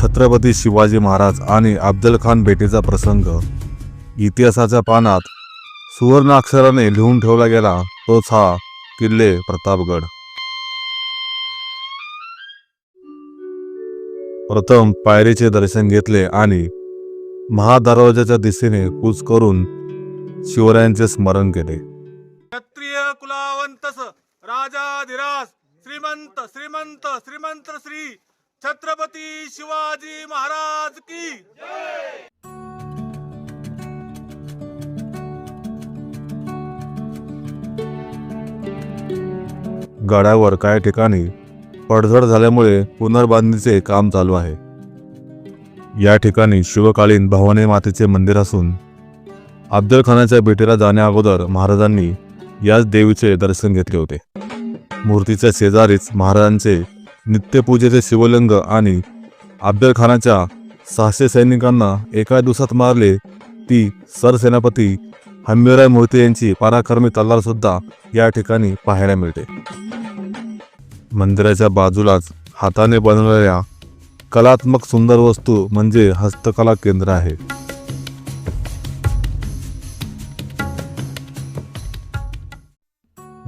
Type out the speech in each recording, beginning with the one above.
छत्रपती शिवाजी महाराज आणि अफजल खान भेटीचा प्रसंग. इतिहासाच्या पानात सुवर्ण अक्षराने लिहून ठेवला गेला तोच हा किल्ले प्रतापगड. प्रथम पायरीचे दर्शन घेतले आणि महादरवाजाच्या दिशेने कूच करून शिवरायांचे स्मरण केले. क्षत्रिय राजाधिराज श्रीमंत श्रीमंत श्रीमंत श्री छत्रपती शिवाजी महाराज की. गडावर काही ठिकाणी पडझड झाल्यामुळे पुनर्बांधणीचे काम चालू आहे. या ठिकाणी शिवकालीन भवानी मातेचे मंदिर असून अफजल खानाच्या भेटीला जाण्याअगोदर महाराजांनी याच देवीचे दर्शन घेतले होते. मूर्तीच्या शेजारीच महाराजांचे नित्यपूजेचे शिवलिंग आणि अफजल सहाशे सैनिकांना एका दिवसात मारले. ती सरसेनापती हंबीराय मूर्ती यांची पराक्रमी तलवारसुद्धा या ठिकाणी पाहायला मिळते. मंदिराच्या बाजूलाच हाताने बनवलेल्या कलात्मक सुंदर वस्तू म्हणजे हस्तकला केंद्र आहे.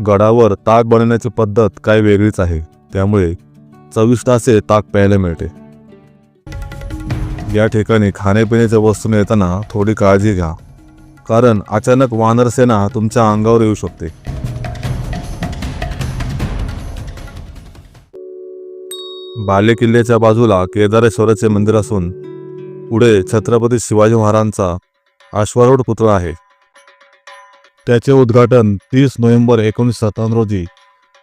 गडावर ताक बनवण्याची पद्धत काय वेगळीच आहे त्यामुळे चविष्ट असे ताक प्यायला मिळते. या ठिकाणी खाण्यापिण्याच्या वस्तू नेताना थोडी काळजी घ्या कारण अचानक वानरसेना तुमच्या अंगावर येऊ शकते. बाले किल्ल्याच्या बाजूला केदारेश्वराचे मंदिर असून पुढे छत्रपती शिवाजी महाराजांचा अश्वारूढ पुतळा आहे. त्याचे उद्घाटन तीस नोव्हेंबर एकोणीसशे सत्तावन्न रोजी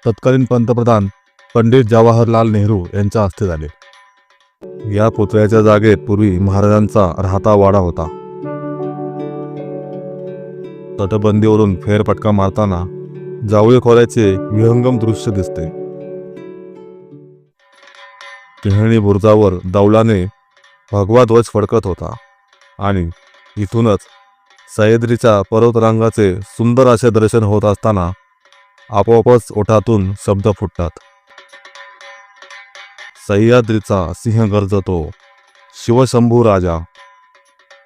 तत्कालीन पंतप्रधान पंडित जवाहरलाल नेहरू यांच्या हस्ते झाले. या पुतळ्याच्या जागेत पूर्वी महाराजांचा राहता वाडा होता. तटबंदीवरून फेरफटका मारताना जावळी खोऱ्याचे विहंगम दृश्य दिसते. टिहळणी बुरुजावर दौलाने भगवा ध्वज फडकत होता आणि इथूनच सह्याद्रीच्या पर्वतरांगाचे सुंदर असे दर्शन होत असताना आपोआपच ओठातून शब्द फुटतात. सह्याद्रीचा सिंह गरजतो. शिवशंभू राजा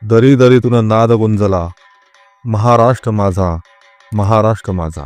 दरी दरीतून नाद गुंजला महाराष्ट्र माझा महाराष्ट्र माझा.